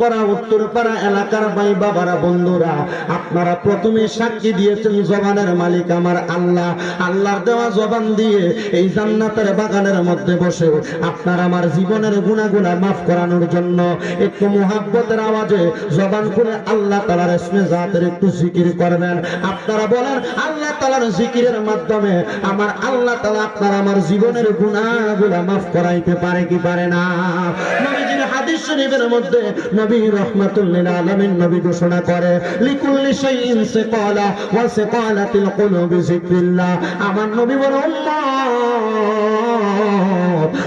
করা উত্তরপাড়া এলাকার ভাই বাবারা বন্ধুরা, আপনারা প্রথমে সাক্ষী দিয়েছেন জবানের মালিক আমার আল্লাহ। আল্লাহর দেওয়া জবান দিয়ে এই জান্নাতের বাগানের মধ্যে বসে আপনার আমার জীবনের গুণাগুলা মাফ করানোর জন্য একটু মোহাব্বতের আওয়াজে জবান করে আল্লাহ তালার ইসমে জাতের একটু জিকির করবেন। আপনারা বলেন, আল্লাহ তালার জিকিরের মাধ্যমে আমার আল্লাহ তালা আপনার আমার জীবনের গুণাগুলা মাফ করাইতে পারে কি পারে না? হাদিস শরীফের মধ্যে নবী রহমাতুল্লিল আলামিন নবী ঘোষণা করে, লিকুল্লি শাইইন সিকালা ওয়া সিকালাতিল কুলুবি যিকরিল্লাহ। আমার নবী বলে উম্মত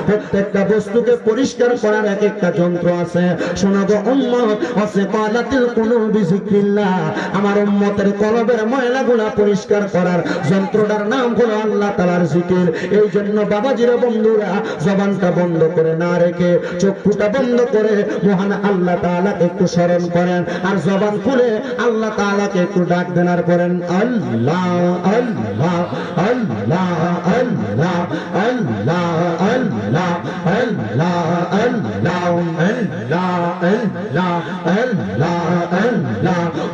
প্রত্যেকটা বস্তুকে পরিষ্কার করার এক একটা যন্ত্র আছে। শোনাবো, উম্মত আছে পালাতিল কোনো বিজিক্রিল্লাহ আমার উম্মতের কলবের ময়লাগুলা পরিষ্কার করার যন্ত্রটার নাম হলো আল্লাহ তালার জিকির এই জন্য বাবাজির বন্ধুরা, জবানটা বন্ধ করে না রেখে, চক্ষুটা বন্ধ করে মহান আল্লাহ তাআলাকে একটু স্মরণ করেন। আর জবান খুলে আল্লাহ তাআলাকে একটু ডাক দেন আর করেন আল্লাহ আল্লাহ আল্লাহ আল্লাহ আল্লাহ আল্লাহ الملا الملا الملا الملا الملا الملا الملا.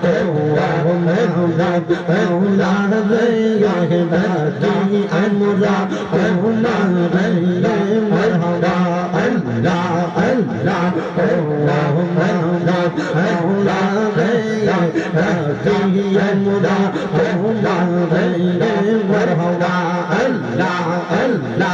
الملا الملا الملا الملا الملا الملا الملا الملا الملا الملا الملا الملا الملا الملا الملا الملا الملا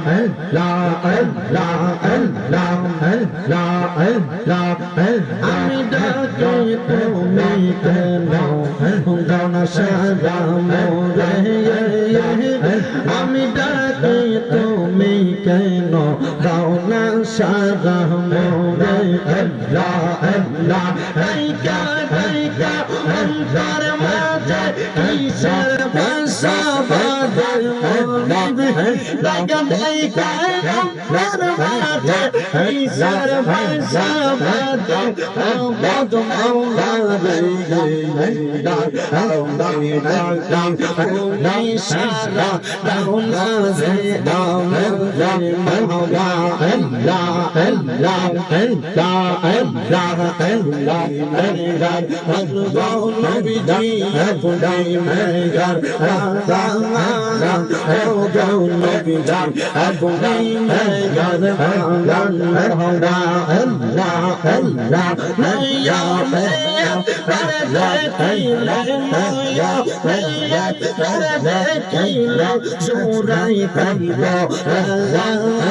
আমি ডাকি তুমি কেন সারা মোরে আমি ডাকি তুমি কেন no gạo na sa ra mo ra alla ra ai ra ai ra anzar ra dai ra sar ra sa ra dai ra bi ra ga ra ga ra ma ra ai ra ma ra ba ra ba ra alla ra dai ra dai ra dai ra sa ra dai ra dai ra la em la em la em la em la em la em la Allahu em Abdai em Allahu em Nabiji em Megar em Allahu em la em la ya em la la ya em la la Surai Allah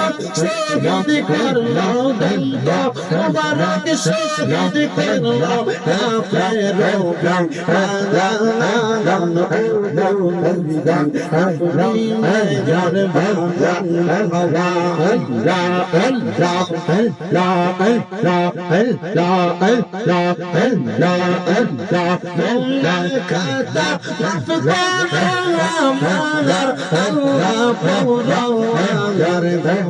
ভাগান ভগবা আল্লাহ আল্লাহ আল্লাহ আল্লাহ আল্লাহ আল্লাহ আল্লাহ আল্লাহ মৌলা কাদা মাফকা আমার আল্লাহ পৌরা আমার মৌলা কাদা মাফকা আমার আল্লাহ আল্লাহ নাজাইনাই কই নাজিদুল্লাহ আপনি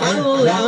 Allah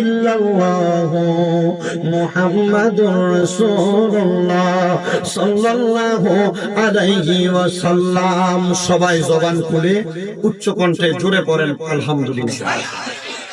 ইল্লাল্লাহু মুহাম্মাদুর রাসূলুল্লাহ সাল্লাল্লাহু আলাইহি ওয়াসাল্লাম। সবাই জবান খুলে উচ্চ কণ্ঠে জোরে পড়েন আলহামদুলিল্লাহ।